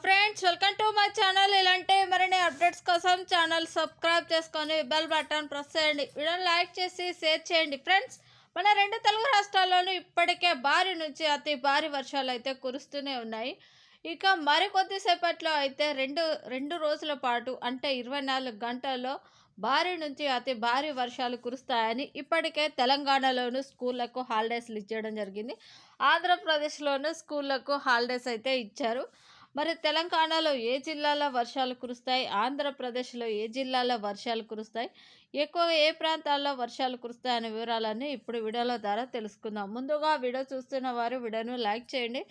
Friends welcome to my channel. ఇలాంటి మరిన్ని updates కోసం ఛానల్ సబ్స్క్రైబ్ చేసుకొని బెల్ బటన్ ప్రెస్ చేయండి. వీడియోని లైక్ చేసి షేర్ చేయండి. ఫ్రెండ్స్ మన రెండు తెలుగు రాష్ట్రాల్లోనూ ఇప్పటికే భారీ నుంచి అతి భారీ వర్షాలు అయితే కురుస్తూనే ఉన్నాయి. ఇక మరికొద్దిసేపట్లో అయితే రెండు రెండు రోజుల పాటు అంటే ఇరవై నాలుగు గంటల్లో భారీ నుంచి అతి భారీ వర్షాలు కురుస్తాయని ఇప్పటికే తెలంగాణలోను స్కూళ్ళకు హాలిడేస్లు ఇచ్చేయడం జరిగింది. ఆంధ్రప్రదేశ్లోను స్కూళ్ళకు హాలిడేస్ అయితే ఇచ్చారు. మరి తెలంగాణలో ఏ జిల్లాలో వర్షాలు కురుస్తాయి? ఆంధ్రప్రదేశ్లో ఏ జిల్లాలో వర్షాలు కురుస్తాయి? ఎక్కువ ఏ ప్రాంతాల్లో వర్షాలు కురుస్తాయి అనే వివరాలన్నీ ఇప్పుడు వీడియోల ద్వారా తెలుసుకుందాం. ముందుగా వీడియో చూస్తున్న వారు వీడియోను లైక్ చేయండి.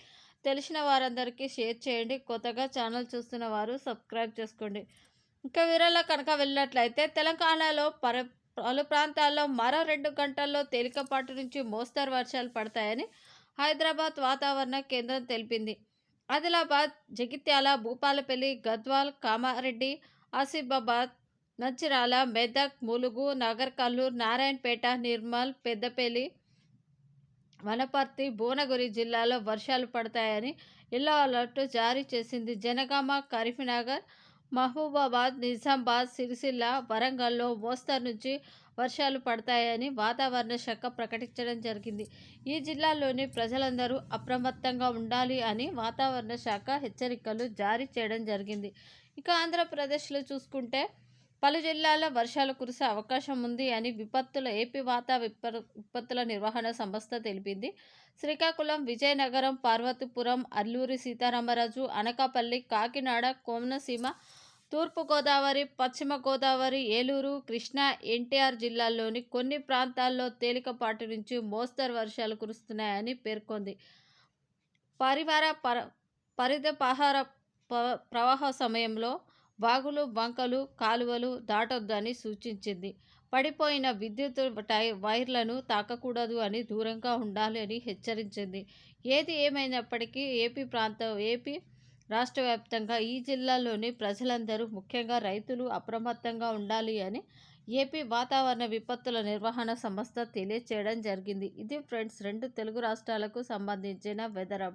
తెలిసిన వారందరికీ షేర్ చేయండి. కొత్తగా ఛానల్ చూస్తున్న వారు సబ్స్క్రైబ్ చేసుకోండి. ఇంకా వీరలో కనుక వెళ్ళినట్లయితే తెలంగాణలో పర పలు ప్రాంతాల్లో మరో రెండు గంటల్లో తేలికపాటి నుంచి మోస్తరు వర్షాలు పడతాయని హైదరాబాద్ వాతావరణ కేంద్రం తెలిపింది. ఆదిలాబాద్ జగిత్యాల భూపాలపల్లి గద్వాల్ కామారెడ్డి ఆసిఫాబాద్ నచ్చిరాల మెదక్ ములుగు నగర్ కల్లూరు నారాయణపేట నిర్మల్ పెద్దపల్లి వనపర్తి భువనగిరి జిల్లాలో వర్షాలు పడతాయని ఎల్లో అలర్ట్ జారీ చేసింది జనగామ కరీంనగర్ మహబూబాబాద్ నిజామాబాద్ సిరిసిల్ల వరంగల్లో మోస్తరు నుంచి వర్షాలు పడతాయని వాతావరణ శాఖ ప్రకటించడం జరిగింది. ఈ జిల్లాల్లోని ప్రజలందరూ అప్రమత్తంగా ఉండాలి అని వాతావరణ శాఖ హెచ్చరికలు జారీ చేయడం జరిగింది. ఇక ఆంధ్రప్రదేశ్లో చూసుకుంటే పలు జిల్లాల్లో వర్షాలు కురిసే అవకాశం ఉంది అని విపత్తుల ఏపీ వాత విపత్తుల నిర్వహణ సంస్థ తెలిపింది. శ్రీకాకుళం విజయనగరం పార్వతీపురం అల్లూరి సీతారామరాజు అనకాపల్లి కాకినాడ కోనసీమ తూర్పుగోదావరి పశ్చిమ గోదావరి ఏలూరు కృష్ణా ఎన్టీఆర్ జిల్లాల్లోని కొన్ని ప్రాంతాల్లో తేలికపాటి నుంచి మోస్తరు వర్షాలు కురుస్తున్నాయని పేర్కొంది. పరివార పర పరిదపహార ప్రవాహ సమయంలో వాగులు వంకలు కాలువలు దాటొద్దని సూచించింది. పడిపోయిన విద్యుత్ టై వైర్లను తాకకూడదు అని దూరంగా ఉండాలి అని హెచ్చరించింది. ఏది ఏమైనప్పటికీ ఏపీ ప్రాంతం ఏపీ రాష్ట్ర వ్యాప్తంగా ఈ జిల్లాలోని ప్రజలందరూ ముఖ్యంగా రైతులు అప్రమత్తంగా ఉండాలి అని ఏపీ వాతావరణ విపత్తుల నిర్వహణ సంస్థ తెలియచేయడం జరిగింది. ఇది ఫ్రెండ్స్ రెండు తెలుగు రాష్ట్రాలకు సంబంధించిన వెదర్